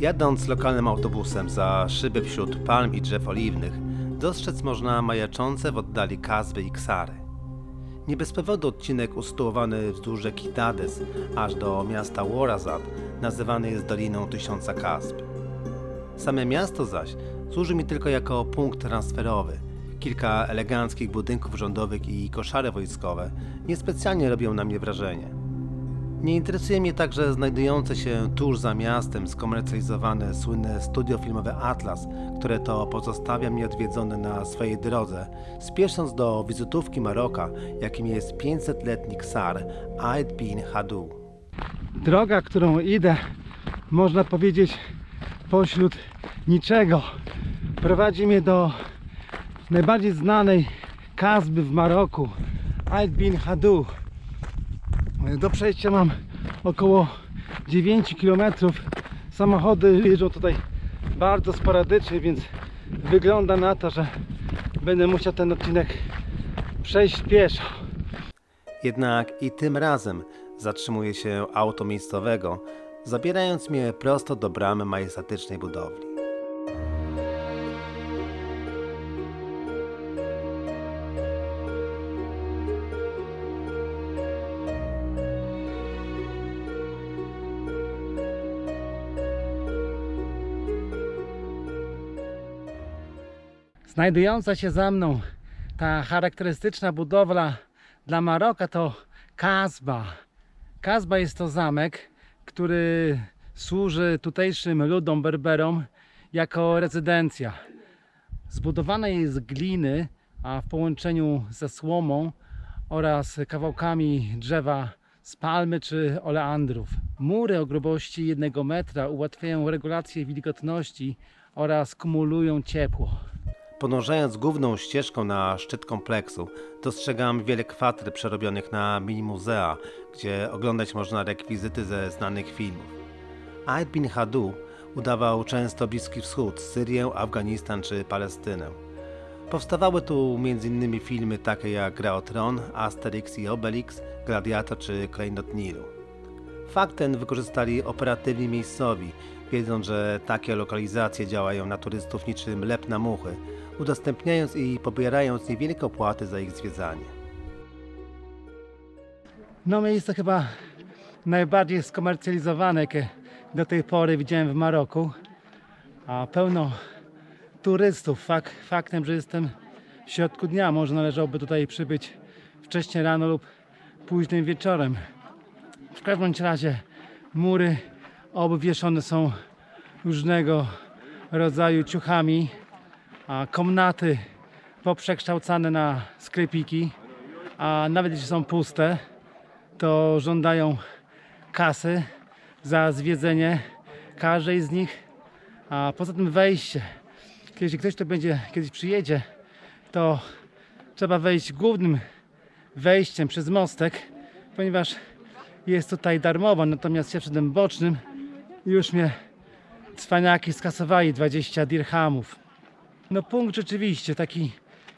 Jadąc lokalnym autobusem za szyby wśród palm i drzew oliwnych, dostrzec można majaczące w oddali Kazby i Ksary. Nie bez powodu odcinek usytuowany wzdłuż rzeki Dades, aż do miasta Worazat, nazywany jest Doliną Tysiąca Kazb. Same miasto zaś służy mi tylko jako punkt transferowy. Kilka eleganckich budynków rządowych i koszary wojskowe niespecjalnie robią na mnie wrażenie. Nie interesuje mnie także znajdujące się tuż za miastem skomercjalizowane słynne studio filmowe Atlas, które to pozostawia mnie odwiedzony na swojej drodze, spiesząc do wizytówki Maroka, jakim jest 500-letni ksar Aid bin Hadu. droga, którą idę, można powiedzieć, pośród niczego. Prowadzi mnie do najbardziej znanej Kazby w Maroku, Aid bin Hadu. Do przejścia mam około 9 km. Samochody jeżdżą tutaj bardzo sporadycznie, więc wygląda na to, że będę musiał ten odcinek przejść pieszo. Jednak i tym razem zatrzymuje się auto miejscowego, zabierając mnie prosto do bramy majestatycznej budowli. Znajdująca się za mną ta charakterystyczna budowla dla Maroka to Kazba. Kazba jest to zamek, który służy tutejszym ludom Berberom jako rezydencja. Zbudowana jest z gliny, a w połączeniu ze słomą oraz kawałkami drzewa z palmy czy oleandrów. Mury o grubości jednego metra ułatwiają regulację wilgotności oraz kumulują ciepło. Podążając główną ścieżką na szczyt kompleksu, dostrzegam wiele kwater przerobionych na mini muzea, gdzie oglądać można rekwizyty ze znanych filmów. Aid bin Hadu udawał często Bliski Wschód, Syrię, Afganistan czy Palestynę. Powstawały tu m.in. filmy takie jak Gra o Tron, Asterix i Obelix, Gladiator czy Klejnot Nilu. Fakt ten wykorzystali operatywni miejscowi, wiedząc, że takie lokalizacje działają na turystów niczym lep na muchy, udostępniając i pobierając niewielkie opłaty za ich zwiedzanie. No miejsce chyba najbardziej skomercjalizowane, jakie do tej pory widziałem w Maroku. A pełno turystów. Fak, faktem, że jestem w środku dnia. Może należałoby tutaj przybyć wcześnie rano lub późnym wieczorem. W każdym razie mury obwieszone są różnego rodzaju ciuchami, komnaty poprzekształcane na sklepiki, a nawet jeśli są puste, to żądają kasy za zwiedzenie każdej z nich, a poza tym wejście. Jeśli ktoś tu będzie kiedyś przyjedzie, to trzeba wejść głównym wejściem przez mostek, ponieważ jest tutaj darmowo, natomiast ja wszedłem bocznym już mnie cwaniaki skasowali 20 dirhamów. No punkt rzeczywiście taki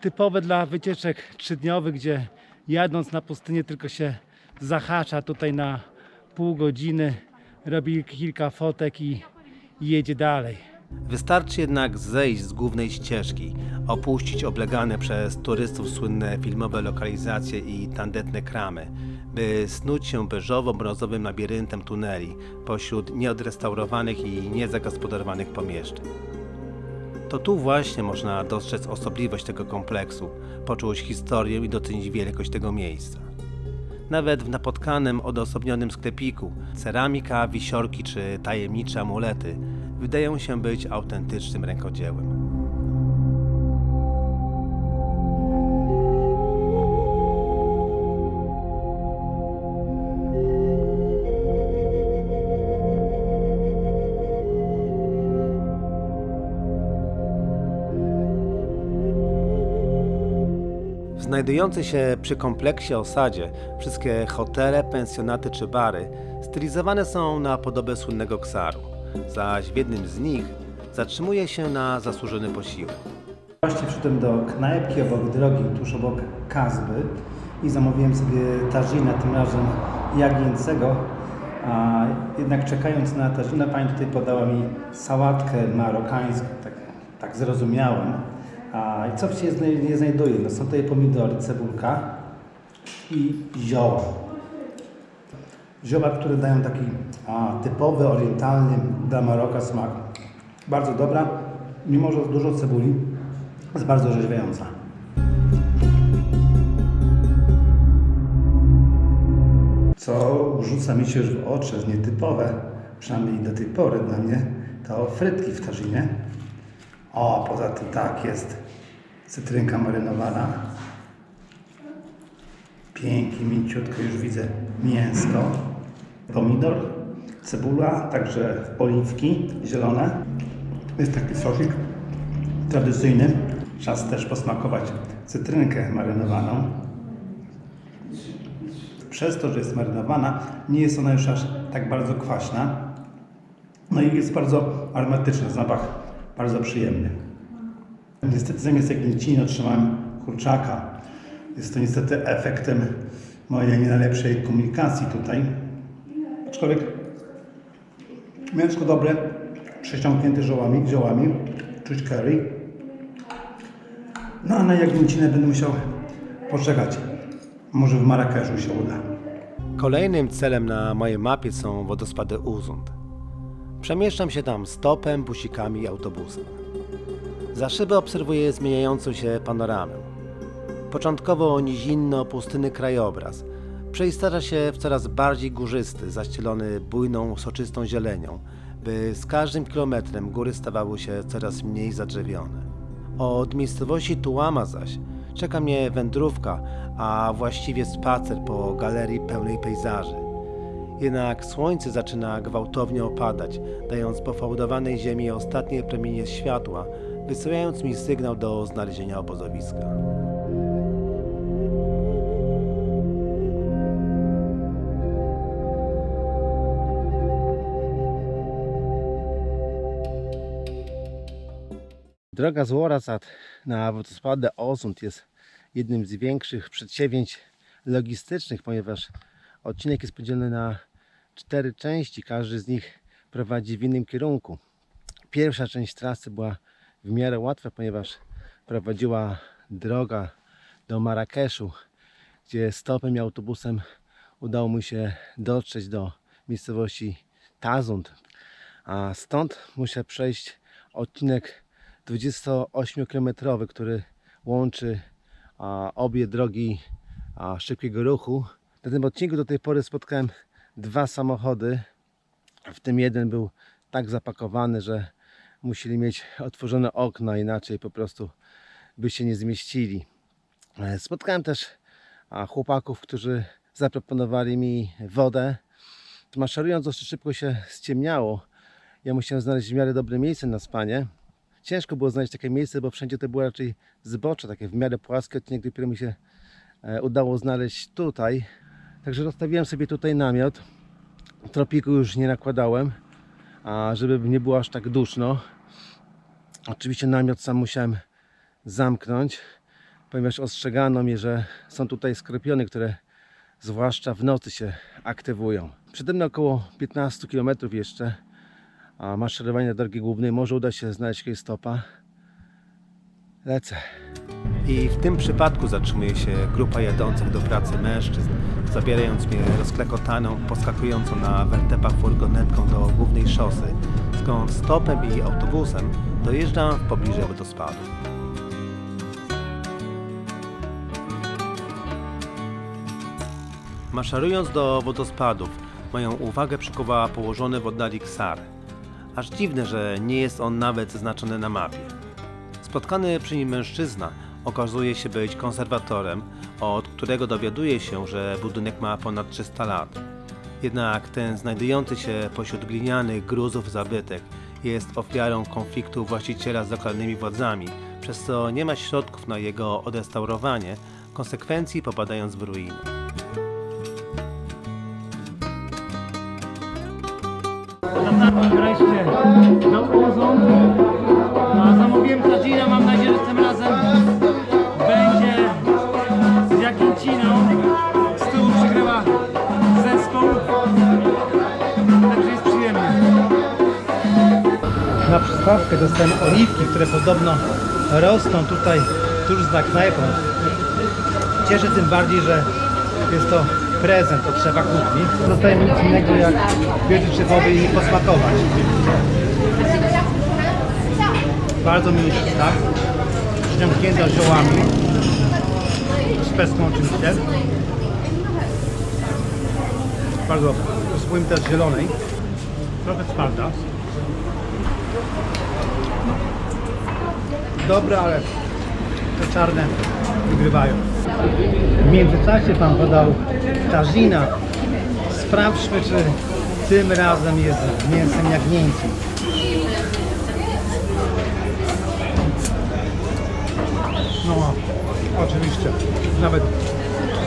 typowy dla wycieczek trzydniowych, gdzie jadąc na pustynię tylko się zahacza tutaj na pół godziny, robi kilka fotek i, jedzie dalej. Wystarczy jednak zejść z głównej ścieżki, opuścić oblegane przez turystów słynne filmowe lokalizacje i tandetne kramy, by snuć się beżowo-brązowym labiryntem tuneli pośród nieodrestaurowanych i niezagospodarowanych pomieszczeń. To tu właśnie można dostrzec osobliwość tego kompleksu, poczuć historię i docenić wielkość tego miejsca. Nawet w napotkanym, odosobnionym sklepiku ceramika, wisiorki czy tajemnicze amulety wydają się być autentycznym rękodziełem. W znajdującej się przy kompleksie osadzie wszystkie hotele, pensjonaty czy bary stylizowane są na podobę słynnego ksaru, zaś w jednym z nich zatrzymuje się na zasłużony posiłek. Właśnie wszedłem do knajpki obok drogi, tuż obok Kazby i zamówiłem sobie tażina, tym razem jagnięcego A jednak czekając na to, żona pani tutaj podała mi sałatkę marokańską, tak, tak zrozumiałem. A i co się nie znajduje? No są tutaj pomidory, cebulka i zioła. Zioła, które dają taki a, typowy, orientalny dla Maroka smak. Bardzo dobra, mimo że dużo cebuli, jest bardzo orzeźwiająca. Co rzuca mi się już w oczy, nietypowe, przynajmniej do tej pory dla mnie, to frytki w tażynie. O, poza tym tak, jest cytrynka marynowana. Pięknie, mięciutko już widzę mięsko, pomidor, cebula, także oliwki zielone. Jest taki sosik tradycyjny. Czas też posmakować cytrynkę marynowaną. Przez to, że jest marynowana, nie jest ona już aż tak bardzo kwaśna. No i jest bardzo aromatyczny, zapach bardzo przyjemny. Niestety zamiast jagnięciny otrzymałem kurczaka. Jest to niestety efektem mojej nie najlepszej komunikacji tutaj. Aczkolwiek mięsko dobre, przesiąknięte ziołami, ziołami, czuć curry. No a na jagnięcinę będę musiał poczekać. Może w Marrakeszu się uda. Kolejnym celem na mojej mapie są wodospady Uzund. Przemieszczam się tam stopem, busikami i autobusem. Za szybę obserwuję zmieniającą się panoramę. Początkowo nizinno-pustyny krajobraz przeistacza się w coraz bardziej górzysty, zaścielony bujną, soczystą zielenią, by z każdym kilometrem góry stawały się coraz mniej zadrzewione. Od miejscowości Tułama zaś czeka mnie wędrówka, a właściwie spacer po galerii pełnej pejzaży. Jednak słońce zaczyna gwałtownie opadać, dając pofałdowanej ziemi ostatnie promienie światła, wysyłając mi sygnał do znalezienia obozowiska. Droga z Warasat na wodospadę Ozund jest jednym z większych przedsięwzięć logistycznych, ponieważ odcinek jest podzielony na cztery części. Każdy z nich prowadzi w innym kierunku. Pierwsza część trasy była w miarę łatwa, ponieważ prowadziła droga do Marrakeszu, gdzie stopem i autobusem udało mi się dotrzeć do miejscowości Tazund. A stąd muszę przejść odcinek 28-kilometrowy, który łączy a, obie drogi a, szybkiego ruchu. Na tym odcinku do tej pory spotkałem dwa samochody. W tym jeden był tak zapakowany, że musieli mieć otworzone okna, inaczej po prostu by się nie zmieścili. E, Spotkałem też chłopaków, którzy zaproponowali mi wodę. Maszerując dość szybko się ściemniało. Ja musiałem znaleźć w miarę dobre miejsce na spanie. Ciężko było znaleźć takie miejsce, bo wszędzie to było raczej zbocze, takie w miarę płaskie. Odcinek dopiero mi się e, udało znaleźć tutaj. Także rozstawiłem sobie tutaj namiot. Tropiku już nie nakładałem, a żeby nie było aż tak duszno. Oczywiście namiot sam musiałem zamknąć, ponieważ ostrzegano mnie, że są tutaj skorpiony, które zwłaszcza w nocy się aktywują. Przede mną około 15 km jeszcze a maszerowanie drogi głównej. Może uda się znaleźć jakiegoś stopa. Lecę. I w tym przypadku zatrzymuje się grupa jadących do pracy mężczyzn, zabierając mnie rozklekotaną, poskakującą na wertepach furgonetką do głównej szosy, skąd stopem i autobusem dojeżdżam w pobliże wodospadu. Maszerując do wodospadów, moją uwagę przykuwała położony w oddali Ksar. Aż dziwne, że nie jest on nawet zaznaczony na mapie. Spotkany przy nim mężczyzna okazuje się być konserwatorem, od którego dowiaduje się, że budynek ma ponad 300 lat. Jednak ten znajdujący się pośród glinianych gruzów zabytek jest ofiarą konfliktu właściciela z lokalnymi władzami, przez co nie ma środków na jego odrestaurowanie, w konsekwencji popadając w ruinę. Wreszcie do Uzon. A zamówiłem tadzina, mam nadzieję, że tym razem na przystawkę dostałem oliwki, które podobno rosną tutaj tuż za knajpą. Cieszę tym bardziej, że jest to prezent od szefa kuchni. Zostaje mi nic innego jak wiedzieć szefowi i posmakować. Bardzo miły przystawek. Ściągnięta ziołami. Z pestką oczywiście. Bardzo. Spróbujmy teraz zielonej. Trochę twarda. Dobre, ale te czarne wygrywają. W międzyczasie Pan podał tażina. Sprawdźmy, czy tym razem jest mięsem jagnięcim. No, oczywiście. Nawet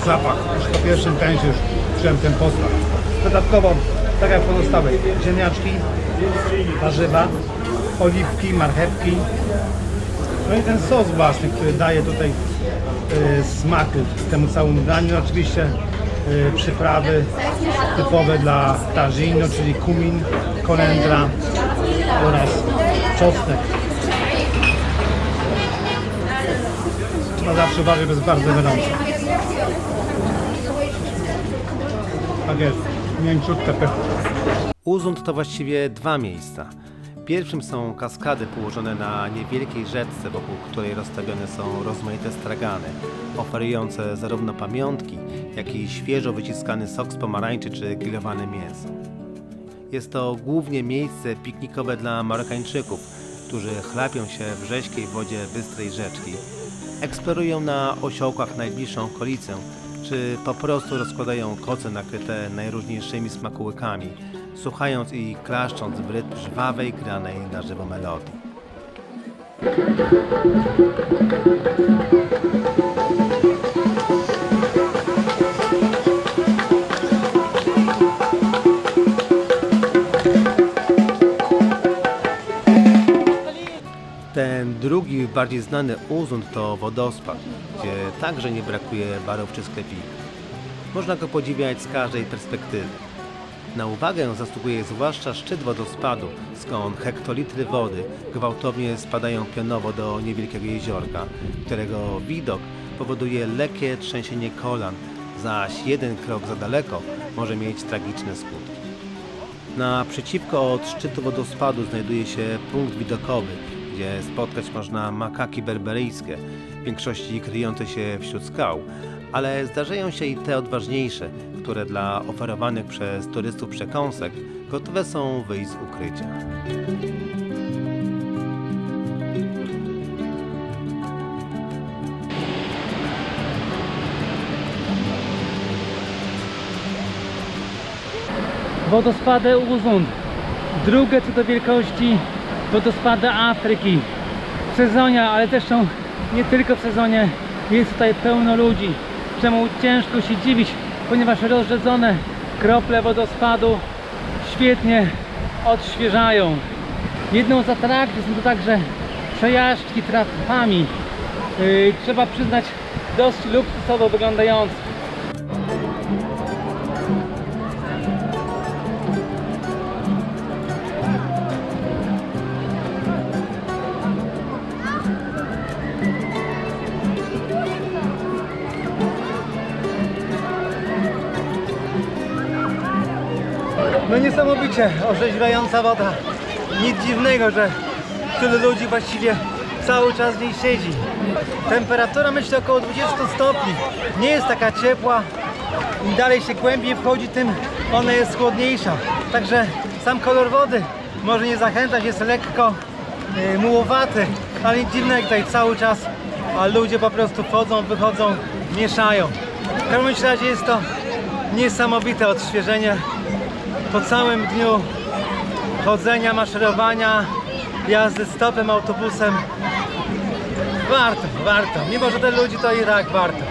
zapach. Już po pierwszym kęsie już czułem ten posmak. Dodatkowo, tak jak pozostałe, ziemniaczki, warzywa, oliwki, marchewki. No i ten sos własny, który daje tutaj e, smaku temu całemu daniu. Oczywiście e, przyprawy typowe dla tagino, czyli kumin, kolendra oraz czosnek. Trzeba zawsze uważać, bo jest bardzo wydące. Tak jest, mięciutka pycha. Uzund to właściwie dwa miejsca. Pierwszym są kaskady położone na niewielkiej rzece, wokół której rozstawione są rozmaite stragany, oferujące zarówno pamiątki, jak i świeżo wyciskany sok z pomarańczy czy grillowane mięso. Jest to głównie miejsce piknikowe dla Marokańczyków, którzy chlapią się w rzeźkiej wodzie bystrej rzeczki, eksplorują na osiołkach najbliższą okolicę, czy po prostu rozkładają koce nakryte najróżniejszymi smakołykami, słuchając i klaszcząc w rytm żwawej, granej na żywo melodii. Ten drugi, bardziej znany Uzund to wodospad, gdzie także nie brakuje barów czy sklepików. Można go podziwiać z każdej perspektywy. Na uwagę zasługuje zwłaszcza szczyt wodospadu, skąd hektolitry wody gwałtownie spadają pionowo do niewielkiego jeziorka, którego widok powoduje lekkie trzęsienie kolan, zaś jeden krok za daleko może mieć tragiczne skutki. Naprzeciwko od szczytu wodospadu znajduje się punkt widokowy, gdzie spotkać można makaki berberyjskie, w większości kryjące się wśród skał, ale zdarzają się i te odważniejsze, które dla oferowanych przez turystów przekąsek gotowe są wyjść z ukrycia. Wodospady Uzund. Drugie co do wielkości wodospady Afryki. W sezonie, ale zresztą nie tylko w sezonie jest tutaj pełno ludzi. Czemu ciężko się dziwić, ponieważ rozrzedzone krople wodospadu świetnie odświeżają. Jedną z atrakcji są to także przejażdżki tratwami. Yy, trzeba przyznać dość luksusowo wyglądające. No niesamowicie orzeźwiająca woda. Nic dziwnego, że tyle ludzi właściwie cały czas w niej siedzi. Temperatura myślę około 20 stopni. Nie jest taka ciepła. Im dalej się głębiej wchodzi, tym ona jest chłodniejsza. Także sam kolor wody może nie zachęcać, jest lekko yy, mułowaty, ale nic dziwnego tutaj cały czas a ludzie po prostu wchodzą, wychodzą, mieszają. W każdym razie jest to niesamowite odświeżenie po całym dniu chodzenia, maszerowania, jazdy stopem, autobusem. Warto, warto. Mimo, że te ludzi to i tak warto.